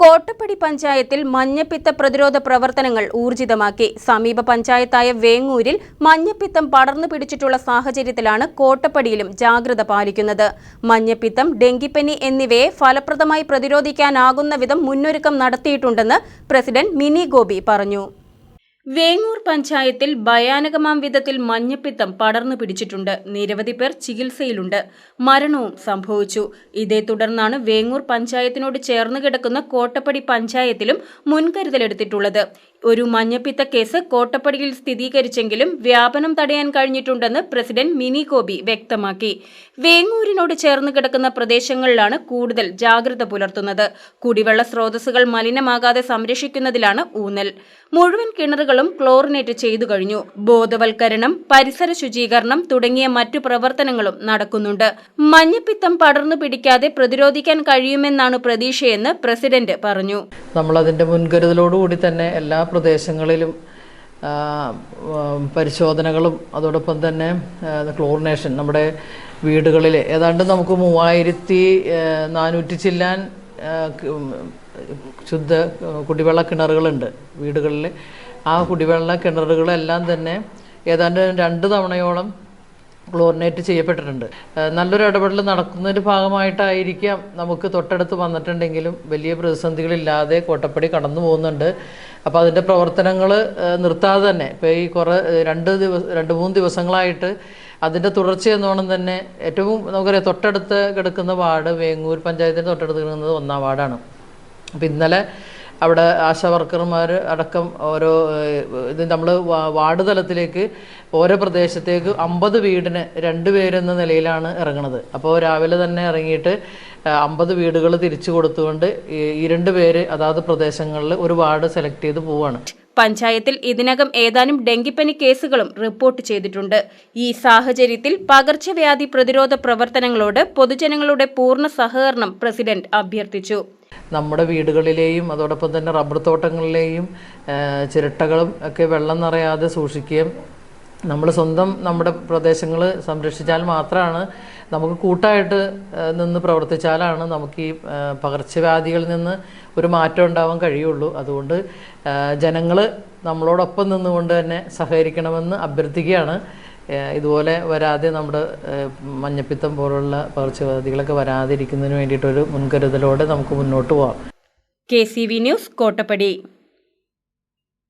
കോട്ടപ്പടി പഞ്ചായത്തിൽ മഞ്ഞപ്പിത്ത പ്രതിരോധ പ്രവർത്തനങ്ങൾ ഊർജിതമാക്കി. സമീപ പഞ്ചായത്തായ വേങ്ങൂരിൽ മഞ്ഞപ്പിത്തം പടർന്നു പിടിച്ചിട്ടുള്ള സാഹചര്യത്തിലാണ് കോട്ടപ്പടിയിലും ജാഗ്രത പാലിക്കുന്നത്. മഞ്ഞപ്പിത്തം ഡെങ്കിപ്പനി എന്നിവയെ ഫലപ്രദമായി പ്രതിരോധിക്കാനാകുന്ന വിധം മുന്നൊരുക്കം നടത്തിയിട്ടുണ്ടെന്ന് പ്രസിഡന്റ് മിനി ഗോപി പറഞ്ഞു. വേങ്ങൂർ പഞ്ചായത്തിൽ ഭയാനകമാം വിധത്തിൽ മഞ്ഞപ്പിത്തം പടർന്നു പിടിച്ചിട്ടുണ്ട്. നിരവധി പേർ ചികിത്സയിലുണ്ട്. മരണവും സംഭവിച്ചു. ഇതേ തുടർന്നാണ് വേങ്ങൂർ പഞ്ചായത്തിനോട് ചേർന്ന് കിടക്കുന്ന കോട്ടപ്പടി പഞ്ചായത്തിലും മുൻകരുതലെടുത്തിട്ടുള്ളത് ഒരു മഞ്ഞപ്പിത്ത കേസ് കോട്ടപ്പടിയിൽ സ്ഥിരീകരിച്ചെങ്കിലും വ്യാപനം തടയാൻ കഴിഞ്ഞിട്ടുണ്ടെന്ന് പ്രസിഡന്റ് മിനി ഗോപി വ്യക്തമാക്കി. വേങ്ങൂരിനോട് ചേർന്ന് കിടക്കുന്ന പ്രദേശങ്ങളിലാണ് കൂടുതൽ ജാഗ്രത പുലർത്തുന്നത്. കുടിവെള്ള സ്രോതസ്സുകൾ മലിനമാകാതെ സംരക്ഷിക്കുന്നതിലാണ് ഊന്നൽ. മുഴുവൻ കിണറുകളും ക്ലോറിനേറ്റ് ചെയ്തു കഴിഞ്ഞു. ബോധവൽക്കരണം പരിസര ശുചീകരണം തുടങ്ങിയ മറ്റു പ്രവർത്തനങ്ങളും നടക്കുന്നുണ്ട്. മഞ്ഞപ്പിത്തം പടർന്നു പിടിക്കാതെ പ്രതിരോധിക്കാൻ കഴിയുമെന്നാണ് പ്രതീക്ഷയെന്ന് പ്രസിഡന്റ് പറഞ്ഞു. നമ്മൾ അതിന്റെ മുൻകരുതലോടുകൂടി തന്നെ എല്ലാ പ്രദേശങ്ങളിലും പരിശോധനകളും അതോടൊപ്പം തന്നെ ക്ലോറിനേഷൻ നമ്മുടെ വീടുകളിൽ ഏതാണ്ട് നമുക്ക് മൂവായിരത്തി നാനൂറ്റി ചില്ലാൻ ശുദ്ധ കുടിവെള്ള കിണറുകളുണ്ട് വീടുകളിൽ ആ കുടിവെള്ള കിണറുകളെല്ലാം തന്നെ ഏതാണ്ട് രണ്ട് തവണയോളം ക്ലോറിനേറ്റ് ചെയ്യപ്പെട്ടിട്ടുണ്ട്. നല്ലൊരു ഇടപെടൽ നടക്കുന്നതിന്റെ ഭാഗമായിട്ടായിരിക്കാം നമുക്ക് തൊട്ടടുത്ത് വന്നിട്ടുണ്ടെങ്കിലും വലിയ പ്രതിസന്ധികളില്ലാതെ കോട്ടപ്പടി കടന്നു പോകുന്നുണ്ട്. അപ്പോൾ അതിന്റെ പ്രവർത്തനങ്ങൾ നിർത്താതെ തന്നെ. ഇപ്പോൾ ഈ കുറേ രണ്ട് ദിവസം രണ്ട് മൂന്ന് ദിവസങ്ങളായിട്ട് അതിന്റെ തുടർച്ച എന്നോണം തന്നെ ഏറ്റവും നമുക്കറിയാം തൊട്ടടുത്ത് കിടക്കുന്ന വാർഡ് വേങ്ങൂർ പഞ്ചായത്തിന്റെ തൊട്ടടുത്ത് കിടക്കുന്നത് ഒന്നാം വാർഡാണ്. അപ്പോൾ ഇന്നലെ അവിടെ ആശാ വർക്കർമാർ അടക്കം ഓരോ ഇത് നമ്മൾ വാർഡ് തലത്തിലേക്ക് ഓരോ പ്രദേശത്തേക്ക് അമ്പത് വീടിന് രണ്ട് പേരെന്ന നിലയിലാണ് ഇറങ്ങുന്നത് അപ്പോൾ രാവിലെ തന്നെ ഇറങ്ങിയിട്ട് അമ്പത് വീടുകൾ തിരിച്ചു കൊടുത്തുകൊണ്ട് ഈ രണ്ട് പേര് അതാത് പ്രദേശങ്ങളിൽ ഒരു വാർഡ് സെലക്ട് ചെയ്ത് പോവാണ്. പഞ്ചായത്തിൽ ഇതിനകം ഏതാനും ഡെങ്കിപ്പനി കേസുകളും റിപ്പോർട്ട് ചെയ്തിട്ടുണ്ട്. ഈ സാഹചര്യത്തിൽ പകർച്ചവ്യാധി പ്രതിരോധ പ്രവർത്തനങ്ങളോട് പൊതുജനങ്ങളുടെ പൂർണ സഹകരണം പ്രസിഡന്റ് അഭ്യർത്ഥിച്ചു. നമ്മുടെ വീടുകളിലെയും അതോടൊപ്പം തന്നെ റബ്ബർ തോട്ടങ്ങളിലെയും ചിരട്ടകളും ഒക്കെ വെള്ളം നിറയാതെ സൂക്ഷിക്കുകയും നമ്മൾ സ്വന്തം നമ്മുടെ പ്രദേശങ്ങൾ സംരക്ഷിച്ചാൽ മാത്രമാണ് നമുക്ക് കൂട്ടായിട്ട് നിന്ന് പ്രവർത്തിച്ചാലാണ് നമുക്ക് ഈ പകർച്ചവ്യാധികളിൽ നിന്ന് ഒരു മാറ്റം ഉണ്ടാവാൻ കഴിയുള്ളൂ. അതുകൊണ്ട് ജനങ്ങൾ നമ്മളോടൊപ്പം നിന്നുകൊണ്ട് തന്നെ സഹകരിക്കണമെന്ന് അഭ്യർത്ഥിക്കുകയാണ്. ഇതുപോലെ വരാതെ നമ്മുടെ മഞ്ഞപ്പിത്തം പോലുള്ള പകർച്ചവ്യാധികളൊക്കെ വരാതിരിക്കുന്നതിന് വേണ്ടിയിട്ടൊരു മുൻകരുതലോടെ നമുക്ക് മുന്നോട്ട് പോകാം K C V news Kottappadi.